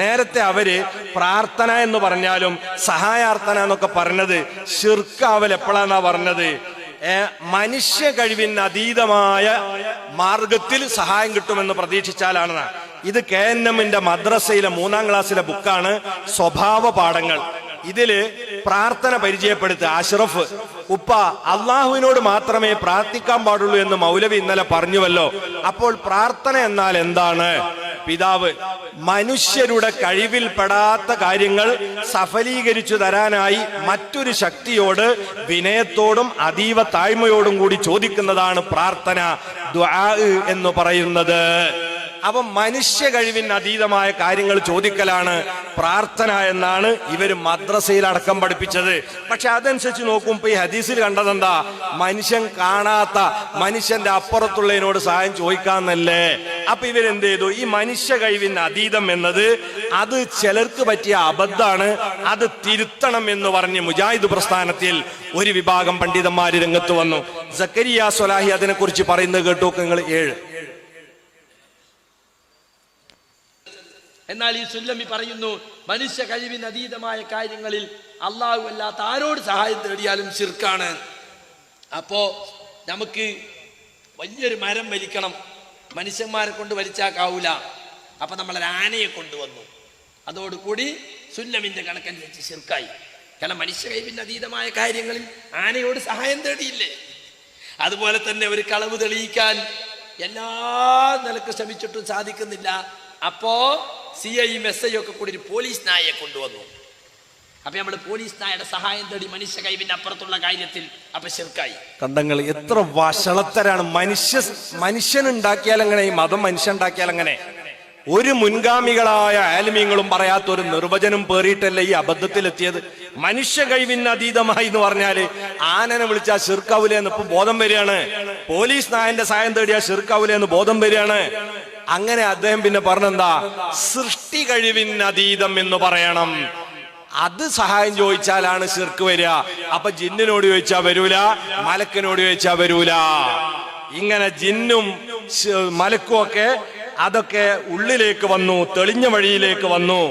നേരത്തെ അവർ പ്രാർത്ഥന എന്ന് പറഞ്ഞാലും സഹായാർത്ഥന എന്നൊക്കെ പറഞ്ഞത് ഷിർക്കാവൽ എപ്പോഴാന്നാ പറഞ്ഞത്? മനുഷ്യ കഴിവിന് അതീതമായ മാർഗത്തിൽ സഹായം കിട്ടുമെന്ന് പ്രതീക്ഷിച്ചാലാണ് ഇത് കെ എൻ എമ്മിന്റെ മദ്രസയിലെ മൂന്നാം ക്ലാസ്സിലെ ബുക്കാണ് സ്വഭാവ പാഠങ്ങൾ. ഇതിൽ പ്രാർത്ഥന പരിചയപ്പെടുത്തുക അഷ്റഫ് ഉപ്പ അള്ളാഹുവിനോട് മാത്രമേ പ്രാർത്ഥിക്കാൻ പാടുള്ളൂ എന്ന് മൗലവി ഇന്നലെ പറഞ്ഞുവല്ലോ. അപ്പോൾ പ്രാർത്ഥന എന്നാൽ എന്താണ്? പിതാവ് മനുഷ്യരുടെ കഴിവിൽ പെടാത്ത കാര്യങ്ങൾ സഫലീകരിച്ചു തരാനായി മറ്റൊരു ശക്തിയോട് വിനയത്തോടും അതീവ താഴ്മയോടും കൂടി ചോദിക്കുന്നതാണ് പ്രാർത്ഥന എന്ന് പറയുന്നത്. അവ മനുഷ്യ കഴിവിന് അതീതമായ കാര്യങ്ങൾ ചോദിക്കലാണ്. പ്രാർത്ഥന എന്നാണ് ഇവർ മദ്രസയിൽ അടക്കം പഠിപ്പിച്ചത്. പക്ഷെ അതനുസരിച്ച് നോക്കുമ്പോ ഈ ഹദീസിൽ കണ്ടതെന്താ? മനുഷ്യൻ കാണാത്ത മനുഷ്യന്റെ അപ്പുറത്തുള്ളതിനോട് സഹായം ചോദിക്കാന്നല്ലേ? അപ്പൊ ഇവരെന്ത് ചെയ്തു? ഈ മനുഷ്യ കഴിവിന് അതീതം എന്നത് അത് ചിലർക്ക് പറ്റിയ അബദ്ധാണ് അത് തിരുത്തണം എന്ന് പറഞ്ഞ് മുജാഹിദ് പ്രസ്ഥാനത്തിൽ ഒരു വിഭാഗം പണ്ഡിതന്മാര് രംഗത്ത് വന്നു. സക്കരിയ സൊലാഹി അതിനെക്കുറിച്ച് പറയുന്നത് കേട്ടു നിങ്ങൾ. ഏഴ്. എന്നാൽ ഈ സുല്ലമി പറയുന്നു മനുഷ്യ കഴിവിന് അതീതമായ കാര്യങ്ങളിൽ അള്ളാഹു അല്ലാത്ത ആരോട് സഹായം തേടിയാലും ശിർക്കാണ്. അപ്പോ നമുക്ക് വലിയൊരു മരം വലിക്കണം. മനുഷ്യന്മാരെ കൊണ്ട് വലിച്ചാക്കാവൂല. അപ്പൊ നമ്മൾ ആനയെ കൊണ്ടുവന്നു. അതോടുകൂടി സുല്ലമിന്റെ കണക്കനുസരിച്ച് ശിർക്കായി. കാരണം മനുഷ്യ കഴിവിന് അതീതമായ കാര്യങ്ങളിൽ ആനയോട് സഹായം തേടിയില്ലേ? അതുപോലെ തന്നെ ഒരു കളവ് തെളിയിക്കാൻ എല്ലാ നിലയ്ക്ക് ശ്രമിച്ചിട്ടും സാധിക്കുന്നില്ല. അപ്പോ സി ഐയും എസ് ഐ ഒക്കെ കൂടി ഒരു പോലീസ് നായയെ കൊണ്ടുവന്നു. അപ്പൊ നമ്മൾ പോലീസ് നായയുടെ സഹായം തേടി മനുഷ്യ കൈവിന്റെ അപ്പുറത്തുള്ള കാര്യത്തിൽ അപ്പൊ ശിർക്കായി. കണ്ടങ്ങൾ എത്ര വഷളത്തരാണ്. മനുഷ്യ മനുഷ്യനുണ്ടാക്കിയാൽ എങ്ങനെ ഈ മതം മനുഷ്യൻ ഉണ്ടാക്കിയാൽ എങ്ങനെ ഒരു മുൻഗാമികളായ ആലിമ്യങ്ങളും പറയാത്ത ഒരു നിർവചനം പേറിയിട്ടല്ല ഈ അബദ്ധത്തിൽ എത്തിയത് മനുഷ്യ കഴിവിന് അതീതമായി എന്ന് പറഞ്ഞാൽ ആനനെ വിളിച്ചാൽ ഷിർക്കാവൂലെ എന്ന് ബോധം വരികയാണ്. പോലീസ് നായന്റെ സഹായം തേടിയാൽ ഷിർക്കാവൂലെ എന്ന് ബോധം വരികയാണ്. അങ്ങനെ അദ്ദേഹം പിന്നെ പറഞ്ഞെന്താ? സൃഷ്ടി കഴിവിൻ അതീതം എന്ന് പറയണം. അത് സഹായം ചോദിച്ചാലാണ് ശിർക്ക് വരിക. അപ്പൊ ജിന്നിനോട് ചോദിച്ചാ വരൂല മലക്കിനോട് ചോദിച്ചാ വരൂല. ഇങ്ങനെ ജിന്നും മലക്കും ഒക്കെ അതൊക്കെ ഉള്ളിലേക്ക് വന്നു തെളിഞ്ഞ വഴിയിലേക്ക് വന്നു.